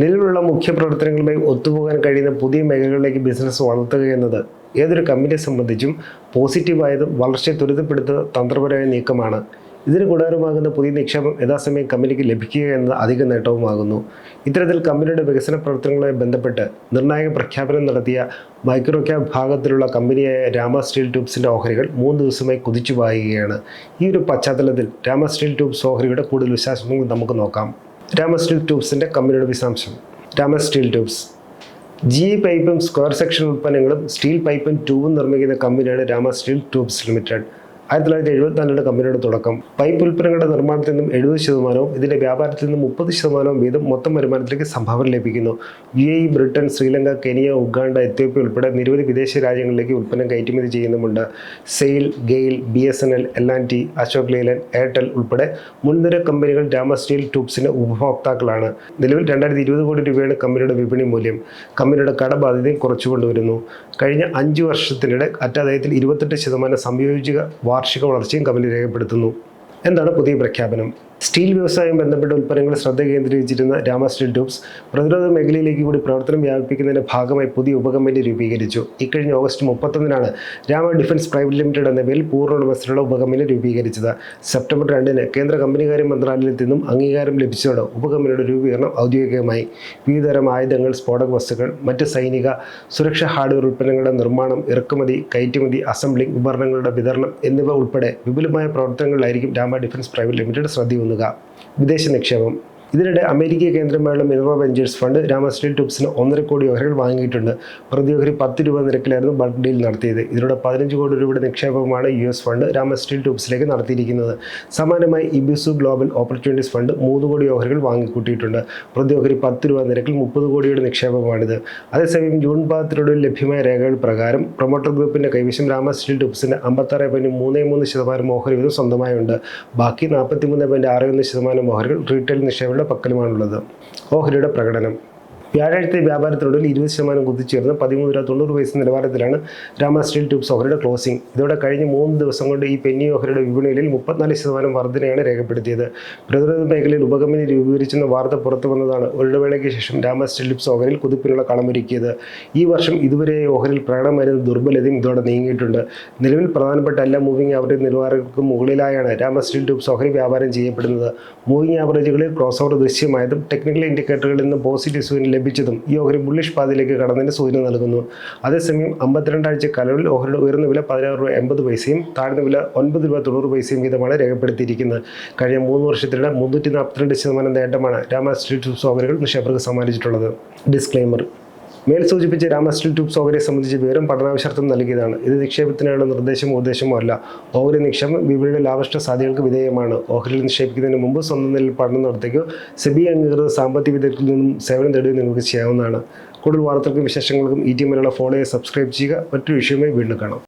നിലവിലുള്ള മുഖ്യ പ്രവർത്തനങ്ങളുമായി ഒത്തുപോകാൻ കഴിയുന്ന പുതിയ മേഖലകളിലേക്ക് ബിസിനസ് വളർത്തുക എന്നത് ഏതൊരു കമ്പനിയെ സംബന്ധിച്ചും പോസിറ്റീവായതും വളർച്ചയെ ത്വരിതപ്പെടുത്തുന്ന തന്ത്രപരമായ നീക്കമാണ്. ഇതിന് ഗുണകരമാകുന്ന പുതിയ നിക്ഷേപം യഥാസമയം കമ്പനിക്ക് ലഭിക്കുക എന്നത് അധിക നേട്ടവുമാകുന്നു. ഇത്തരത്തിൽ കമ്പനിയുടെ വികസന പ്രവർത്തനങ്ങളുമായി ബന്ധപ്പെട്ട് നിർണായക പ്രഖ്യാപനം നടത്തിയ മൈക്രോ ക്യാപ് ഭാഗത്തിലുള്ള കമ്പനിയായ രാമ സ്റ്റീൽ ട്യൂബ്സിന്റെ ഓഹരികൾ മൂന്ന് ദിവസമായി കുതിച്ചു പായുകയാണ് ഈ ഒരു പശ്ചാത്തലത്തിൽ രാമ സ്റ്റീൽ ട്യൂബ്സ് ഓഹരിയുടെ കൂടുതൽ വിശാസങ്ങൾ നമുക്ക് നോക്കാം. രാമ സ്റ്റീൽ ട്യൂബ്സിന്റെ കമ്പനിയുടെ വിശദാംശം. രാമ സ്റ്റീൽ ട്യൂബ്സ് ജി പൈപ്പും സ്ക്വയർ സെക്ഷൻ ഉൽപ്പന്നങ്ങളും സ്റ്റീൽ പൈപ്പും ട്യൂബും നിർമ്മിക്കുന്ന കമ്പനിയാണ് രാമ സ്റ്റീൽ ട്യൂബ്സ് ലിമിറ്റഡ് ആയിരത്തി തൊള്ളായിരത്തി എഴുപത്തിനാലിലെ കമ്പനിയുടെ തുടക്കം. പൈപ്പ് ഉൽപ്പന്നങ്ങളുടെ നിർമ്മാണത്തിൽ നിന്നും എഴുപത് ശതമാനവും ഇതിന്റെ വ്യാപാരത്തിൽ നിന്നും മുപ്പത് ശതമാനവും വീതം മൊത്തം വരുമാനത്തിലേക്ക് സംഭാവന ലഭിക്കുന്നു. U A Britain Sri Lanka Kenya Uganda Ethiopia ഉൾപ്പെടെ നിരവധി വിദേശ രാജ്യങ്ങളിലേക്ക് ഉൽപ്പന്നം കയറ്റുമതി ചെയ്യുന്നുമുണ്ട്. SAIL GAIL B S N L L T Ashok Leyland Airtel ഉൾപ്പെടെ മുൻനിര കമ്പനികൾ രാമ സ്റ്റീൽ ട്യൂബ്സിന്റെ ഉപഭോക്താക്കളാണ്. നിലവിൽ രണ്ടായിരത്തി ഇരുപത് കോടി രൂപയാണ് കമ്പനിയുടെ വിപണി മൂല്യം. കമ്പനിയുടെ കടബാധ്യതയും കുറച്ചുകൊണ്ടുവരുന്നു. കഴിഞ്ഞ അഞ്ച് വർഷത്തിനിടെ അറ്റാദയത്തിൽ ഇരുപത്തെട്ട് ശതമാനം സംയോജിക വാർഷിക വളർച്ചയും കമ്പനി രേഖപ്പെടുത്തുന്നു. എന്താണ് പുതിയ പ്രഖ്യാപനം? സ്റ്റീൽ വ്യവസായം ബന്ധപ്പെട്ട ഉൽപ്പന്നങ്ങൾ ശ്രദ്ധ കേന്ദ്രീകരിച്ചിരുന്ന രാമ സ്റ്റീൽ ട്യൂബ്സ് പ്രതിരോധ മേഖലയിലേക്ക് കൂടി പ്രവർത്തനം വ്യാപിപ്പിക്കുന്നതിന്റെ ഭാഗമായി പുതിയ ഉപകമ്പനി രൂപീകരിച്ചു. ഇക്കഴിഞ്ഞ ഓഗസ്റ്റ് മുപ്പത്തൊന്നിനാണ് രാമ ഡിഫൻസ് പ്രൈവറ്റ് ലിമിറ്റഡ് എന്ന പേരിൽ പൂർണ ഉടമസ്ഥരുടെ ഉപകമ്പനി രൂപീകരിച്ചത്. സെപ്റ്റംബർ രണ്ടിന് കേന്ദ്ര കമ്പനികാര്യ മന്ത്രാലയത്തിൽ നിന്നും അംഗീകാരം ലഭിച്ചതോടെ ഉപകമ്പനിയുടെ രൂപീകരണം ഔദ്യോഗികമായി. വിവിധതരം ആയുധങ്ങൾ സ്ഫോടക വസ്തുക്കൾ മറ്റ് സൈനിക സുരക്ഷാ ഹാർഡ്വെയർ ഉൽപ്പന്നങ്ങളുടെ നിർമ്മാണം ഇറക്കുമതി കയറ്റുമതി അസംബ്ലിംഗ് ഉപകരണങ്ങളുടെ വിതരണം എന്നിവ ഉൾപ്പെടെ വിപുലമായ പ്രവർത്തനങ്ങളിലായിരിക്കും രാമ ഡിഫൻസ് പ്രൈവറ്റ് ലിമിറ്റഡ് ശ്രദ്ധയൂന്നുക വിദേശ നിക്ഷേപം ഇതിനിടെ America കേന്ദ്രമായുള്ള Minerva ventures fund Rama steel ട്യൂബ്സിന് ഒന്നര കോടി ഓഹരികൾ വാങ്ങിയിട്ടുണ്ട്. പ്രതി ഓഹരി പത്ത് രൂപ നിരക്കിലായിരുന്നു ബൾക്ക് ഡീൽ നടത്തിയത്. ഇതിലൂടെ പതിനഞ്ച് കോടി രൂപയുടെ നിക്ഷേപമാണ് U S fund Rama steel ട്യൂബ്സിലേക്ക് നടത്തിയിരിക്കുന്നത്. സമാനമായി ഇബിസു ഗ്ലോബൽ ഓപ്പർച്യൂണിറ്റീസ് ഫണ്ട് മൂന്ന് കോടി ഓഹരികൾ വാങ്ങിക്കൂട്ടിയിട്ടുണ്ട്. പ്രതി ഓഹരി പത്ത് രൂപ നിരക്കിൽ മുപ്പത് കോടിയുടെ നിക്ഷേപമാണിത്. അതേസമയം ജൂൺ പാത്രയുടെ ലഭ്യമായ രേഖകൾ പ്രകാരം പ്രൊമോട്ടർ ഗ്രൂപ്പിന്റെ കൈവശം രാമ സ്റ്റീൽ ട്യൂബ്സിന് അമ്പത്താറ് പോയിന്റ് മൂന്ന് മൂന്ന് ശതമാനം ഓഹരി വീതം സ്വന്തമായുണ്ട്. ബാക്കി നാൽപ്പത്തി മൂന്ന് പോയിന്റ് ആറ് ഒന്ന് ശതമാനം ഓഹരികൾ റീറ്റെയിൽ നിക്ഷേപങ്ങളുടെ പക്കലുമാണുള്ളത്. ഓഹരിയുടെ പ്രകടനം. വ്യാഴാഴ്ചത്തെ വ്യാപാരത്തിനൊടുവിൽ ഇരുപത് ശതമാനം കുതിച്ചുയർന്ന് പതിമൂന്ന് രൂപ തൊണ്ണൂറ് പൈസ നിലവാരത്തിലാണ് രാമ സ്റ്റീൽ ട്യൂബ്സ് ഓഹരിയുടെ ക്ലോസിംഗ്. ഇതോടെ കഴിഞ്ഞ മൂന്ന് ദിവസം കൊണ്ട് ഈ പെന്നി ഓഹരിയുടെ വിപണിയിൽ മുപ്പത്തിനാല് ശതമാനം വർധനയാണ് രേഖപ്പെടുത്തിയത്. പ്രതിരോധ മേഖലയിൽ ഉപകമ്പനി രൂപീകരിച്ചെന്ന വാർത്ത പുറത്തു വന്നതാണ്. ഒരിടവേളയ്ക്ക് ശേഷം രാമ സ്റ്റീൽ ട്യൂബ്സ് ഓഹരിയിൽ കുതിപ്പിനുള്ള കളമൊരുക്കിയത്. ഈ വർഷം ഇതുവരെ ഓഹരിൽ പ്രകടമായിരുന്ന ദുർബലതയും ഇതോടെ നീങ്ങിയിട്ടുണ്ട്. നിലവിൽ പ്രധാനപ്പെട്ട എല്ലാ മൂവിംഗ് ആവറേജ് നിലവാരങ്ങൾക്കും മുകളിലായാണ് രാമ സ്റ്റീൽ ട്യൂബ്സ് ഓഹരി വ്യാപാരം ചെയ്യപ്പെടുന്നത്. മൂവിംഗ് ആവറേജുകളിൽ ക്രോസ് ഓവർ ദൃശ്യമായതും ടെക്നിക്കൽ ഇൻഡിക്കേറ്ററുകളിൽ നിന്ന് പോസിറ്റീവ് സൂചന ലഭിച്ചതും ഈ ഓഹരി ബുള്ളിഷ് പാതയിലേക്ക് കടന്നതിന് സൂചന നൽകുന്നു. അതേസമയം അമ്പത്തിരണ്ടാഴ്ച കലവിൽ ഓഹരിയുടെ ഉയർന്ന വില പതിനാറ് രൂപ എൺപത് പൈസയും താഴ്ന്ന വില ഒൻപത് രൂപ തൊണ്ണൂറ് പൈസയും വീതമാണ് രേഖപ്പെടുത്തിയിരിക്കുന്നത്. കഴിഞ്ഞ മൂന്ന് വർഷത്തിനിടെ മുന്നൂറ്റി നാൽപ്പത്തിരണ്ട് ശതമാനം നേട്ടമാണ് രാമ സ്ട്രീറ്റ് ഓഹരികൾ നിക്ഷേപകർക്ക് സമ്മാനിച്ചിട്ടുള്ളത്. ഡിസ്ക്ലെയിമർ മേൽ സൂചിപ്പിച്ച രാമസ്റ്റിൽ ട്യൂബ് സൗകര്യം സംബന്ധിച്ച് വിവരം പഠനാവശ്യാർത്ഥം നൽകിയതാണ്. ഇത് നിക്ഷേപത്തിനായുള്ള നിർദ്ദേശമോ ഉദ്ദേശമോ അല്ല. ഓഹരി നിക്ഷേപം വിപണിയുടെ ലാഭഷ്ട സാധ്യതകൾക്ക് വിധേയമാണ്. ഓഹരിയിൽ നിക്ഷേപിക്കുന്നതിന് മുമ്പ് സ്വന്തം നിലയിൽ പഠനം നടത്തുകയോ സെബി അംഗീകൃത സാമ്പത്തിക വിദഗ്ധരിൽ നിന്നും സേവനം തേടുകയോ നിങ്ങൾക്ക് ചെയ്യാവുന്നതാണ്. കൂടുതൽ വാർത്തകൾക്കും വിശേഷങ്ങൾക്കും ഈ ടീമിലുള്ള ഫോളോയെ സബ്സ്ക്രൈബ് ചെയ്യുക. മറ്റൊരു വിഷയവുമായി വീണ്ടും കാണാം.